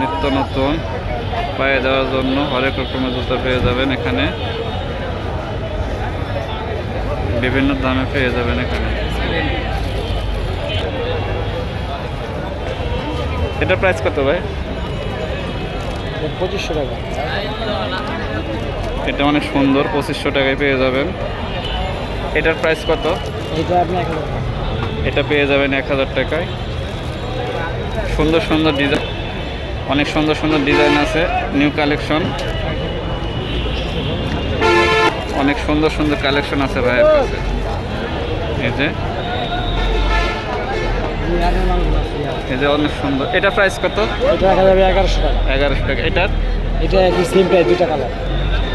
নিত্য নতুন পায়ে দেওয়ার জন্য হরেক রকমের জুতা পেয়ে যাবেন এখানে। বিভিন্ন দামে পেয়ে যাবেন এখানে। এটা প্রাইস কত ভাই? পঁচিশশো টাকা। এটা অনেক সুন্দর পঁচিশশো টাকায় পেয়ে যাবেন। এটার প্রাইস কত? এটা পেয়ে যাবেন এক হাজার টাকায়। সুন্দর সুন্দর ডিজাইন অনেক সুন্দর সুন্দর ডিজাইন আছে নিউ কালেকশন অনেক সুন্দর সুন্দর কালেকশন আছে ভাইয়ের কাছে। এই যে। এই যে অনেক সুন্দর। এটা প্রাইস কত? এটা রাখা যাবে এগারোশো টাকা। এগারোশো টাকা। এটার এটা একই সেম প্রাইস দুটা কালার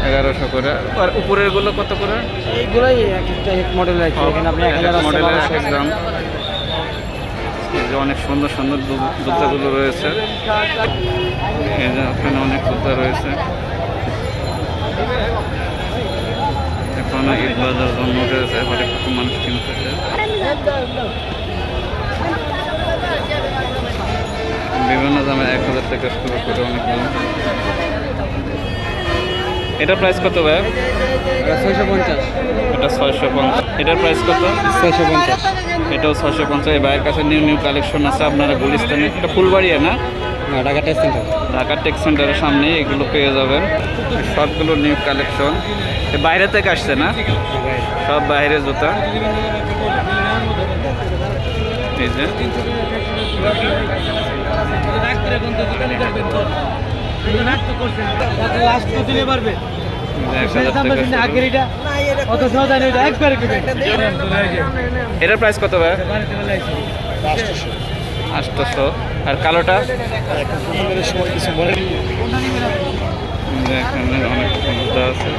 এগারোশো করে। আর উপরেরগুলো কত করে? এইগুলোই এক একটা এক আপনি এক হাজার মডেলের এক দাম। অনেক সুন্দর সুন্দর জুতাগুলো রয়েছে। ওখানে অনেক জুতা রয়েছে। এখনও ঈদ বাজার জন্য উঠেছে হরেক মানুষ কিনতেছে বিভিন্ন দামে এক হাজার টাকা শুরু করে অনেক দাম। এটার প্রাইস কত ভাই? ছয়শো পঞ্চাশ। এটা ছয়শো পঞ্চাশ। এটার প্রাইস কত? ছয়শো পঞ্চাশ। এটাও ছয়শো পঞ্চাশ। এই ভাইয়ের কাছে নিউ নিউ কালেকশন আছে আপনারা গুলিস্তানে এটা ফুলবাড়িয়া না? না Dhaka test centre Dhaka take সেন্টারের সামনে এগুলো পেয়ে যাবেন। সবগুলো নিউ কালেকশন বাইরে থেকে আসছে না? সব বাইরে জুতা। এই যে। লাস্ট পারবে এটার প্রাইস কত ভাই আটশোশো আর কালোটা এখানে অনেক জুতা আছে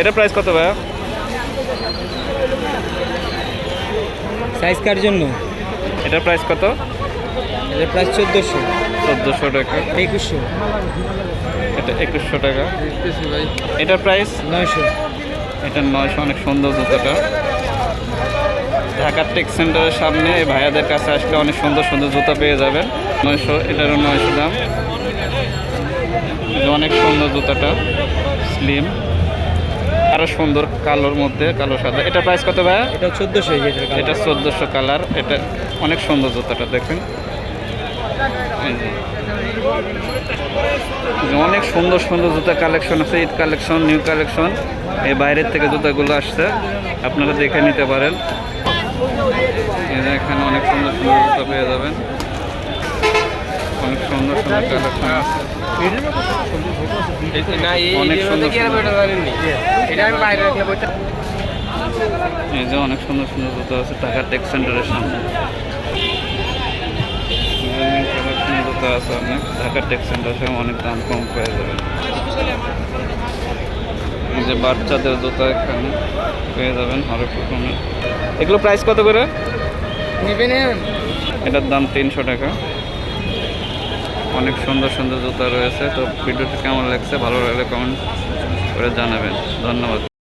এটা প্রাইস কত ভাই? সাইজ কার জন্য? এটার প্রাইস কত? এটার প্রাইস চোদ্দোশো। চোদ্দোশো টাকা। একুশশো। এটা একুশশো টাকা। এটার প্রাইস নয়শো। এটা নয়শো অনেক সুন্দর জুতোটা। ঢাকার টেক সেন্টারের সামনে এই ভাইয়াদের কাছে আসলে অনেক সুন্দর সুন্দর জুতো পেয়ে যাবেন। নয়শো এটারও নয়শো দাম। অনেক সুন্দর জুতাটা স্লিম আরও সুন্দর কালোর মধ্যে কালো সাদা। এটা প্রাইস কত ভাইয়া? এটা চোদ্দোশো এটা চোদ্দোশো কালার এটা অনেক সুন্দর জুতাটা দেখেন। অনেক সুন্দর সুন্দর জুতা কালেকশন আছে ঈদ কালেকশন নিউ কালেকশন। এই বাইরের থেকে জুতাগুলো আসছে। আপনারা দেখে নিতে পারেন। এখানে অনেক সুন্দর সুন্দর জুতা পেয়ে যাবেন। অনেক সুন্দর সুন্দর কালেকশন আছে। অনেক সুন্দর এই যে অনেক সুন্দর সুন্দর জুতো আছে টেক সেন্টারের সামনে। কালেকশনের আছে অনেক ঢাকা টেক সেন্টারের সামনে অনেক দাম কম পেয়ে যাবেন। যে বাচ্চাদের জুতো এখানে পেয়ে যাবেন হরেক রকমের এগুলো প্রাইস কত করে? নেবেন এটার দাম তিনশো টাকা। অনেক সুন্দর সুন্দর জুতা রয়েছে। তো ভিডিওটি কেমন লাগছে? ভালো লাগলে কমেন্ট করে জানাবেন। ধন্যবাদ।